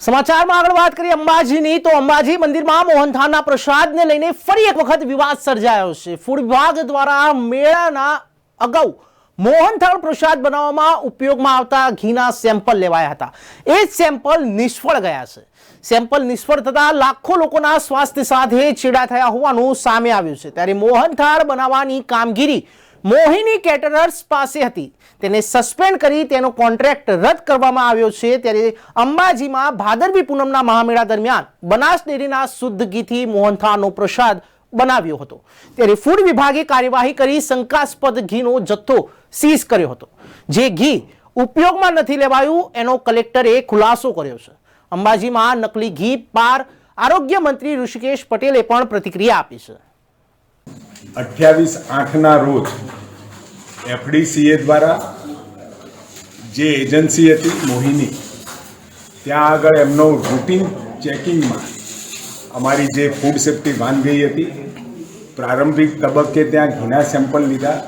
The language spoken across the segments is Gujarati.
સમાચારમાં આગળ વાત કરીએ અંબાજીની, તો અંબાજી મંદિરમાં મોહનથાળના પ્રસાદને લઈને ફરી એક વખત વિવાદ સર્જાયો છે. ફૂડ વિભાગ દ્વારા મેળાના અગાઉ મોહનથાળ પ્રસાદ બનાવવામાં ઉપયોગમાં આવતા ઘીના સેમ્પલ લેવાયા હતા. એ સેમ્પલ નિષ્ફળ ગયા છે. સેમ્પલ નિષ્ફળ થતા લાખો લોકોના સ્વાસ્થ્ય સાથે ચેડા થયા હોવાનું સામે આવ્યું છે. ત્યારે મોહનથાળ બનાવવાની કામગીરી મોહિની કેટરર્સ પાસે હતી. તેને સસ્પેન્ડ કરી તેનો કોન્ટ્રાક્ટ રદ કરવામાં આવ્યો છે. ત્યારે અંબાજીમાં ભાદરવી પૂનમના મહામેળા દરમિયાન બનાસ ડેરીના શુદ્ધ ઘીથી મોહનથાળનો પ્રસાદ બનાવ્યો હતો. ત્યારે ફૂડ વિભાગે કાર્યવાહી કરી શંકાસ્પદ ઘીનો જથ્થો સીઝ કર્યો હતો. જે ઘી ઉપયોગમાં નથી લેવાયું, એનો કલેક્ટરે ખુલાસો કર્યો છે. અંબાજીમાં નકલી ઘી પાર આરોગ્ય મંત્રી ઋષિકેશ પટેલે પણ પ્રતિક્રિયા આપી છે. અઠ્યાવીસ આઠના રોજ એફડીસીએ દ્વારા જે એજન્સી હતી મોહિની, ત્યાં આગળ એમનો રૂટીન ચેકિંગમાં અમારી જે ફૂડ સેફ્ટી વાન ગઈ હતી, પ્રારંભિક તબક્કે ત્યાં ઘણા સેમ્પલ લીધા.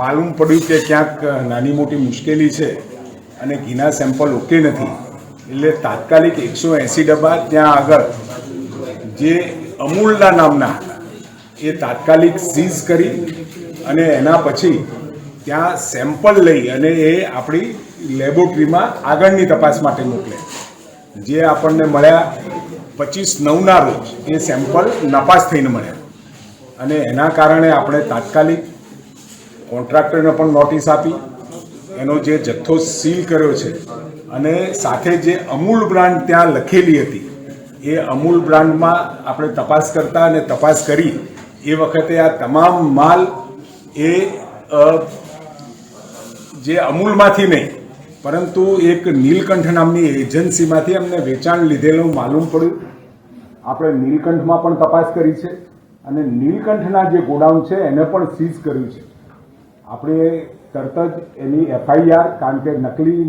માલુમ પડ્યું કે ક્યાંક નાની મોટી મુશ્કેલી છે અને ઘીના સેમ્પલ ઓકે નથી. એટલે તાત્કાલિક એકસો એંસી ડબ્બા ત્યાં આગળ જે અમૂલના નામના હતા એ તાત્કાલિક સીઝ કરી અને એના પછી ત્યાં સેમ્પલ લઈ અને એ આપણી લેબોરેટરીમાં આગળની તપાસ માટે મોકલે. જે આપણને મળ્યા પચીસ નવના રોજ એ સેમ્પલ નપાસ થઈને મળ્યા. અને એના કારણે આપણે તાત્કાલિક કોન્ટ્રાક્ટરને પણ નોટિસ આપી, એનો જે જથ્થો સીલ કર્યો છે અને સાથે જે અમૂલ બ્રાન્ડ ત્યાં લખેલી હતી, એ અમૂલ બ્રાન્ડમાં આપણે તપાસ કરતા અને તપાસ કરી એ વખતે આ તમામ માલ એ જે અમૂલમાંથી નહીં, પરંતુ એક નીલકંઠ નામની એજન્સીમાંથી અમને વેચાણ લીધેલું માલુમ પડ્યું. આપણે નીલકંઠમાં પણ તપાસ કરી છે અને નીલકંઠના જે ગોડાઉન છે એને પણ સીઝ કર્યું છે. આપણે તરત જ એની એફઆઈઆર, કારણ કે નકલી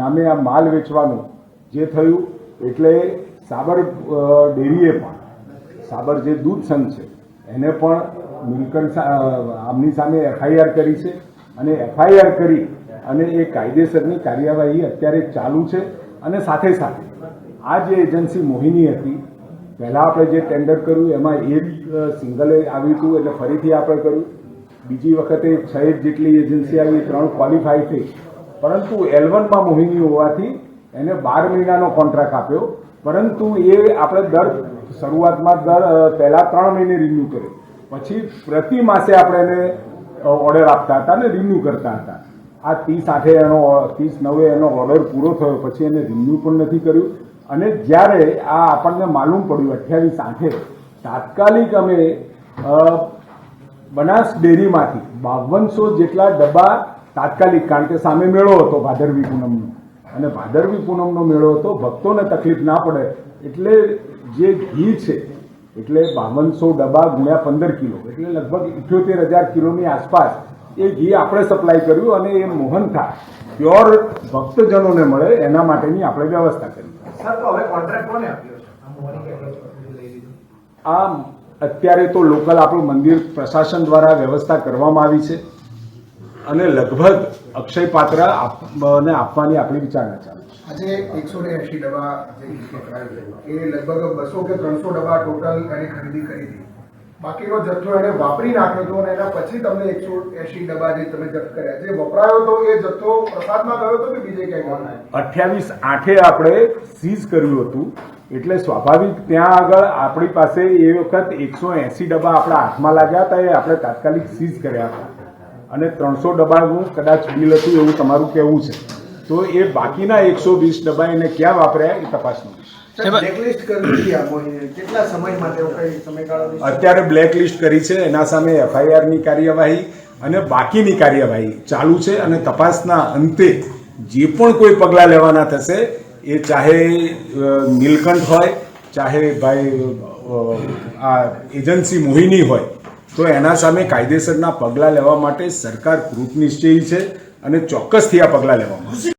નામે આ માલ વેચવાનું જે થયું, એટલે સાબર ડેરીએ પણ, સાબર જે દૂધ સંઘ છે એને પણ મિલકત આમની સામે એફઆઈઆર કરી છે. અને એફઆઈઆર કરી અને એ કાયદેસરની કાર્યવાહી અત્યારે ચાલુ છે અને સાથે સાથે આ જે એજન્સી મોહિની હતી, પહેલાં આપણે જે ટેન્ડર કર્યું, એમાં એક સિંગલે આવ્યું હતું એટલે ફરીથી આપણે કર્યું. બીજી વખતે છ જેટલી એજન્સી આવી, ત્રણ ક્વોલિફાય થઈ. પરંતુ એલવનમાં મોહિની હોવાથી એને બાર મહિનાનો કોન્ટ્રાક્ટ આપ્યો. પરંતુ એ આપણે દર શરૂઆતમાં દર પહેલા ત્રણ મહિને રિન્યુ કર્યો. પછી પ્રતિ માસે આપણે એને ઓર્ડર આપતા હતા અને રિન્યુ કરતા હતા. આ ત્રીસ આઠે એનો, ત્રીસ નવે એનો ઓર્ડર પૂરો થયો, પછી એને રિન્યુ પણ નથી કર્યું. અને જ્યારે આ આપણને માલુમ પડ્યું અઠ્યાવીસ આઠે, તાત્કાલિક અમે બનાસ ડેરીમાંથી બાવનસો જેટલા ડબ્બા તાત્કાલિક, કારણ કે સામે મેળો હતો ભાદરવી પૂનમનો અને ભાદરવી પૂનમનો મેળો હતો ભક્તોને તકલીફ ના પડે એટલે જે ઘી છે એટલે બાવનસો ડબ્બા ગુણ્યા પંદર કિલો એટલે લગભગ ઇઠ્યોતેર હજાર કિલોની આસપાસ એ ઘી આપણે સપ્લાય કર્યું અને એ મોહનથા પ્યોર ભક્તજનોને મળે એના માટેની આપણે વ્યવસ્થા કરી. આ અત્યારે તો લોકલ આપણું મંદિર પ્રશાસન દ્વારા વ્યવસ્થા કરવામાં આવી છે. અને લગભગ અક્ષય પાત્ર ને આપવાની આપણી વિચારણા ચાલુ આજે એકસો ને એસી ડબ્બા એ લગભગ બસો કે ત્રણસો ડબ્બા ટોટલ એને ખરીદી કરી હતી. બાકીનો જથ્થો એને વાપરી નાખ્યો હતો અને એના પછી તમને એકસો એસી ડબ્બા જે તમે જપ્ત કર્યા જે વપરાયો હતો એ જથ્થો પ્રસાદમાં ગયો હતો કે બીજે ક્યાંય અઠ્યાવીસ આઠે આપણે સીઝ કર્યું હતું. એટલે સ્વાભાવિક ત્યાં આગળ આપણી પાસે એ વખત એકસો એસી ડબ્બા આપણા હાથમાં લાગ્યા હતા એ આપણે તાત્કાલિક સીઝ કર્યા હતા. અને ત્રણસો ડબ્બાનું કદાચ બિલ હતું એવું તમારું કહેવું છે. તો એ બાકીના એકસો વીસ ડબ્બા એને ક્યાં વાપર્યા એ તપાસનું અત્યારે બ્લેકલિસ્ટ કરી છે એના સામે એફઆઈઆરની કાર્યવાહી અને બાકીની કાર્યવાહી ચાલુ છે અને તપાસના અંતે જે પણ કોઈ પગલાં લેવાના થશે એ ચાહે નીલકંઠ હોય ચાહે ભાઈ આ એજન્સી મોહિની હોય તો એના સામે કાયદેસરના પગલાં લેવા માટે સરકાર કૃતનિશ્ચયી છે અને ચોક્કસથી આ પગલાં લેવામાં આવશે.